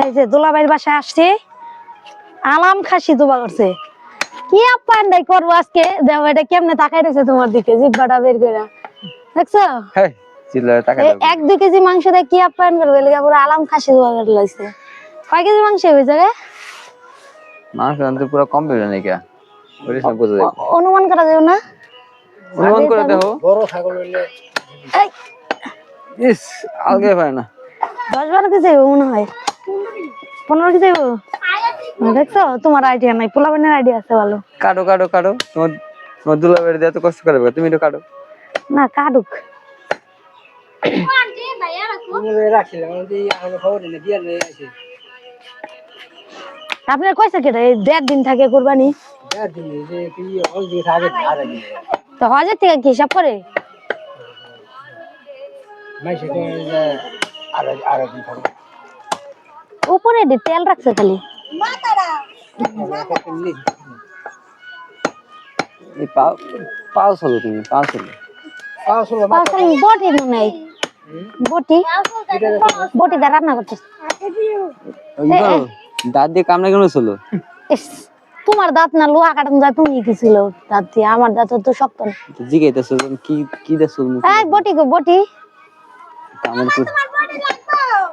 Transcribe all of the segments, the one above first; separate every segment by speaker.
Speaker 1: এই যে দোলাবাইর বাসায় আসছি আলাম খাসি দুবা করছে। কি আপ্যায়নটাই করব আজকে? দেখো এটা কেমনে তোমার দিকে জিব্বাটা বের করে দেখছ?
Speaker 2: হ্যাঁ চিল্লারে টাকা
Speaker 1: এই
Speaker 2: দাও
Speaker 1: এক দুই কেজি মাংস দিয়ে কি আপ্যায়ন করবে? এলাকা পুরো আলাম খাসি দুবা করে লাগছে কয় কেজি মাংস যাবে
Speaker 2: মাংস আনতে পুরো কমপ্লিট নাকি বলিস না বুঝে যাবে
Speaker 1: অনুমান করা যাবে না?
Speaker 2: অনুমান করে দেখো।
Speaker 3: বড় ছাগল হইলে
Speaker 2: ইস আলগে পারে না।
Speaker 1: দশ বারো কেজি মনে হয়। পনেরো কেজি হইবো? দেখছ? তোমার আইডিয়া নাই পোলাপানের আইডিয়া আছে ভালো।
Speaker 2: কাটো কাটো কাটো। তোমার তোমার দুলা বেড়ে দিয়ে এত কষ্ট করে তুমি একটু কাটো।
Speaker 1: না কাটুক। আপনার কয়সা কেটে এই দেড় দিন থাকে কোরবানি।
Speaker 3: কি
Speaker 1: তো হাজার থেকে কি হিসাব করে?
Speaker 3: মাইসে আর আর দিন থাকবে
Speaker 1: উপরে দি তেল রাখছে খালি।
Speaker 2: পাও চলো তুমি পাও চলো
Speaker 1: বটি হয় বটি? বটি দা রান্না করছে
Speaker 2: দাঁত দিয়ে কামড়া চলো
Speaker 1: ইস, তোমার দাঁত না লোহা কাটান যা তুমি কি ছিল? দাঁত দিয়ে আমার দাঁত তো শক্ত না।
Speaker 2: জিগাইতেছো কি কি
Speaker 1: এই বটি গো বটি।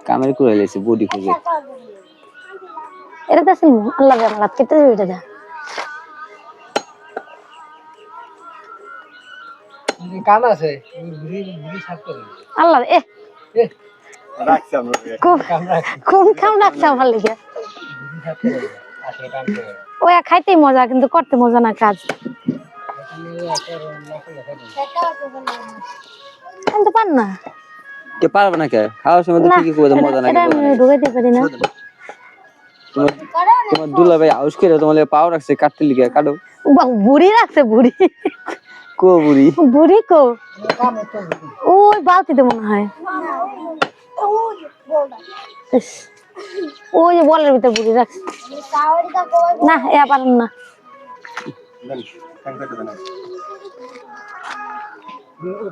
Speaker 2: কামের করে লেছে বডি খুঁজে।
Speaker 1: এটা ছিল আল্লাহ জানা রাত কেটে যাবে এটা
Speaker 3: কান আছে
Speaker 1: আল্লাহ এ কোন কাম রাখছে আমার লিগে। ওই খাইতেই মজা কিন্তু করতে মজা না কাজ। আমি তো পার না।
Speaker 2: কে পারবে না কে খাওয়ার সময় তো ঠিকই করে মজা
Speaker 1: আমি ঢুকাইতে পারি না।
Speaker 2: তোমার দুলা ভাই আউস করে তোমার লেগে পাও রাখছে কাটতে লিগে কাটো।
Speaker 1: বাহ, বুড়ি রাখছে বুড়ি।
Speaker 2: কো বুড়ি?
Speaker 1: বুড়ি কো? ওই বালতিতে মনে হয়। ওই যে বলের ভিতরে বুড়ি রাখছে। না এ পারেন না।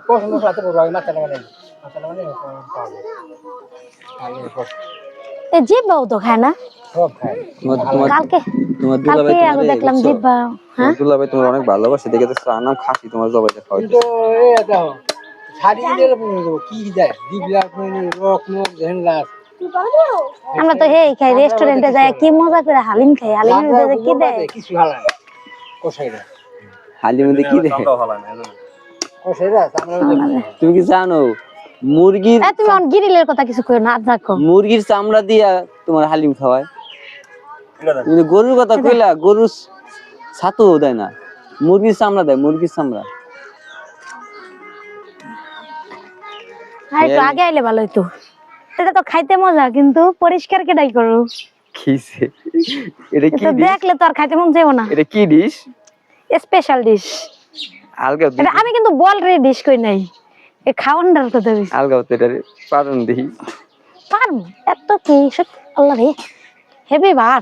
Speaker 3: পছন্দ মশলা তো বড় মাথা মানে মাথা মানে পাবে
Speaker 1: এ জিব্বাও তো খায় না।
Speaker 3: সব খায়।
Speaker 2: তোমার তোমার
Speaker 1: কালকে
Speaker 2: তোমার দুলা
Speaker 1: কালকে
Speaker 2: ভাই
Speaker 1: আগে
Speaker 2: তোমার
Speaker 1: দেখলাম জিব্বা হ্যাঁ?
Speaker 2: দুলা তোমার অনেক ভালোবাসে দেখে তো নাম খাসি তোমার জবাইটা খাওয়াই
Speaker 3: কিন্তু এ শাড়ি দিলে কি দেয়? দিবলা রক নক দেন
Speaker 1: আমরা তো হেই খাই রেস্টুরেন্টে যাই কি মজা করে হালিম খাই ভিতরে কি দেয়?
Speaker 3: কিছু হালা কোসাইরা
Speaker 2: হালির মধ্যে কি
Speaker 3: কোসাইরা
Speaker 2: তুমি কি জানো? মুরগির
Speaker 1: তুমি অন গিরিলের কথা কিছু কই না দেখো
Speaker 2: মুরগির চামড়া দিয়া তোমার হালিম খাওয়ায়। তুমি গরুর কথা কইলা গরুর ছাতু দেয় না। মুরগির চামড়া দেয় মুরগির চামড়া।
Speaker 1: হ্যাঁ একটু আগে আইলে ভালো হইতো। এটা তো খাইতে মজা কিন্তু পরিষ্কার কেডাই করো?
Speaker 2: কিসে এটা কি ডিশ
Speaker 1: দেখলে তো আর খাইতে মন যাব না।
Speaker 2: এটা কি ডিশ
Speaker 1: স্পেশাল ডিশ
Speaker 2: আলগা
Speaker 1: আমি কিন্তু বল রে ডিশ কই নাই। এ খাওয়ানটার কথা বলছি
Speaker 2: আলগা তো এটা পারুন দেখি।
Speaker 1: পারব এত কি? সত্যি আল্লাহ রে। হেভি বার।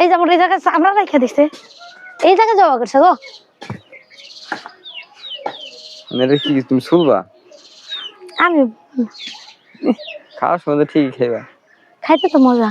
Speaker 1: এই যেমন এই জায়গায় আমরা রেখে দিচ্ছে এই জায়গায় যাওয়া করছে গো।
Speaker 2: মানে এটা কি তুমি শুনবা
Speaker 1: আমি
Speaker 2: খাওয়ার সময় তো ঠিকই খাইবা
Speaker 1: খাইতে তো মজা।